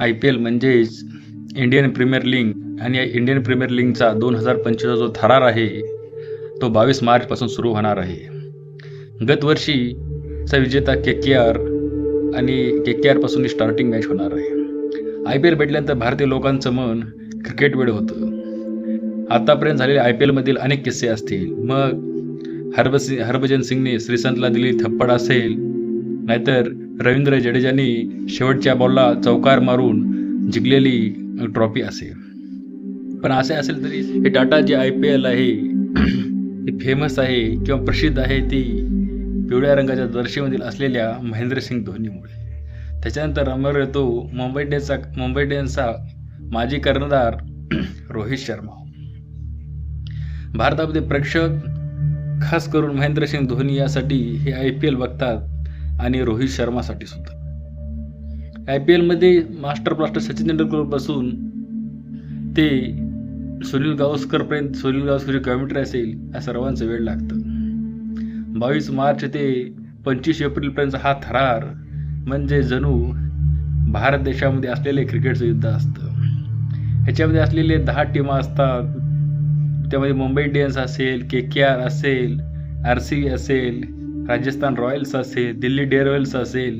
I P L म्हणजेच Indian premier league. आणि या इंडियन प्रीमियर लीगचा दोन हजार पंचवीसचा जो थरार आहे तो बावीस मार्चपासून सुरू होणार आहे. गतवर्षीचा विजेता के के आर आणि के के आरपासून स्टार्टिंग मॅच होणार आहे. आय पी एल भेटल्यानंतर भारतीय लोकांचं मन क्रिकेटवेळ होतं. आतापर्यंत झालेल्या आय पी एलमधील अनेक किस्से असतील. मग हरभ हरभजन सिंगने श्रीसंतला दिलेली थप्पड असेल नाहीतर रवींद्र जडेजानी शेवटच्या बॉलला चौकार मारून जिंकलेली ट्रॉफी असेल पण असे असेल तरी हे टाटा जे आय पी एल आहे ते फेमस आहे किंवा प्रसिद्ध आहे ती पिवळ्या रंगाच्या दर्शेमधील असलेल्या महेंद्रसिंग धोनीमुळे. त्याच्यानंतर अमर येतो मुंबई इंडियन्सचा मुंबई इंडियन्सचा माजी कर्णधार रोहित शर्मा. भारतामध्ये प्रेक्षक खास करून महेंद्रसिंग धोनी यासाठी हे आय पी एल बघतात. आणि रोहित शर्मासाठी सुद्धा. आय पी एलमध्ये मास्टर ब्लास्टर सचिन तेंडुलकरपासून ते सुनील गावस्करपर्यंत सुनील गावस्कर कॉमेंट्री असेल या सर्वांचं वेळ लागतं. बावीस मार्च ते पंचवीस एप्रिलपर्यंत हा थरार म्हणजे जणू भारत देशामध्ये असलेले क्रिकेटचं युद्ध असतं. ह्याच्यामध्ये असलेले दहा टीमा असतात. त्यामध्ये मुंबई इंडियन्स असेल के के आर असेल आर सी बी असेल राजस्थान रॉयल्स असेल दिल्ली डेअरवेल्स असेल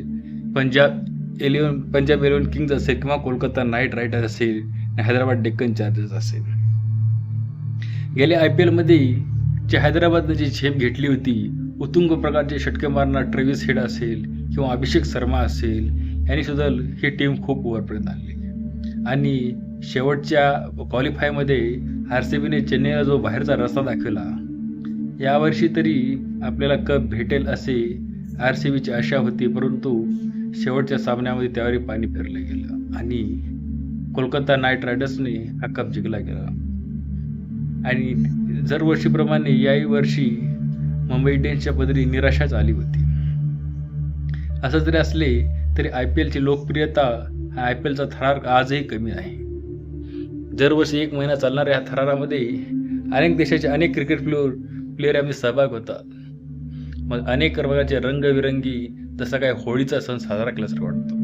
Punjab Eleven Punjab Eleven Kings असेल किंवा कोलकाता नाईट रायडर्स असेल हैदराबाद डेक्कन चार्जर्स असेल. गेल्या आय पी एलमध्ये जे हैदराबादनं जी झेप घेतली होती उत्तुंग प्रकारचे षटके मारणार ट्रेव्हिस हेड असेल किंवा अभिषेक शर्मा असेल यांनी सुद्धा ही टीम खूप वरपर्यंत आणली. आणि शेवटच्या क्वालिफायमध्ये आर सी बीने चेन्नईला जो बाहेरचा रस्ता दाखवला यावर्षी तरी आपल्याला कप भेटेल असे आर सी बीची आशा होती परंतु शेवटच्या सामन्यामध्ये त्यावर पाणी फिरलं गेलं आणि कोलकाता नाईट रायडर्सने हा कप जिंकला गेला. आणि दरवर्षीप्रमाणे याही वर्षी मुंबई इंडियन्सच्या बदली निराशाच आली होती. असं जरी असले तरी आय पी एलची लोकप्रियता हा आय पी एलचा थरार आजही कमी आहे. दरवर्षी एक महिना चालणाऱ्या ह्या थरारामध्ये अनेक देशाचे अनेक क्रिकेट प्लेअर प्लेयर यामध्ये सहभाग होता. मग अनेक प्रकारचे रंगविरंगी जसा काय होळीचा सण साजरा केल्यासारखा वाटतो.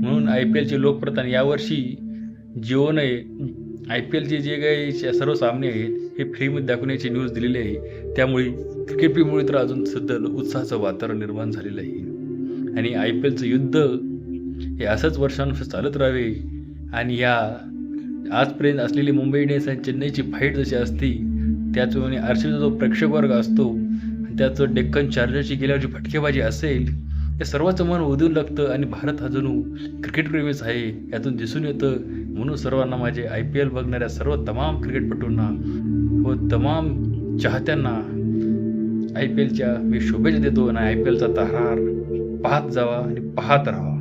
म्हणून आय पी एलची लोकप्रथा यावर्षी जिओने आय पी एलचे जे काही सर्व सामने आहेत हे फ्रीमध्ये दाखवण्याची न्यूज दिलेली आहे. त्यामुळे क्रिकेटमुळे तर अजून सुद्धा उत्साहाचं वातावरण निर्माण झालेलं आहे. आणि आय पी एलचं युद्ध हे असंच वर्षानुवर्ष चालत राहावे. आणि या आजपर्यंत असलेली मुंबई इंडियन्स आणि चेन्नईची फाईट जशी असती त्याचप्रमाणे आर सी जो प्रेक्षक वर्ग असतो आणि त्याचं डेक्कन चार्जरची गेल्यावरची फटकेबाजी असेल हे सर्वांचं मन उदून लागतं आणि भारत हा जणू क्रिकेटप्रेमीच आहे यातून दिसून येतं. म्हणून सर्वांना माझे आय पी एल बघणाऱ्या सर्व तमाम क्रिकेटपटूंना व तमाम चाहत्यांना आय पी एलच्या मी शुभेच्छा देतो आणि आय पी एलचा तहार पाहत जावा आणि पाहत राहा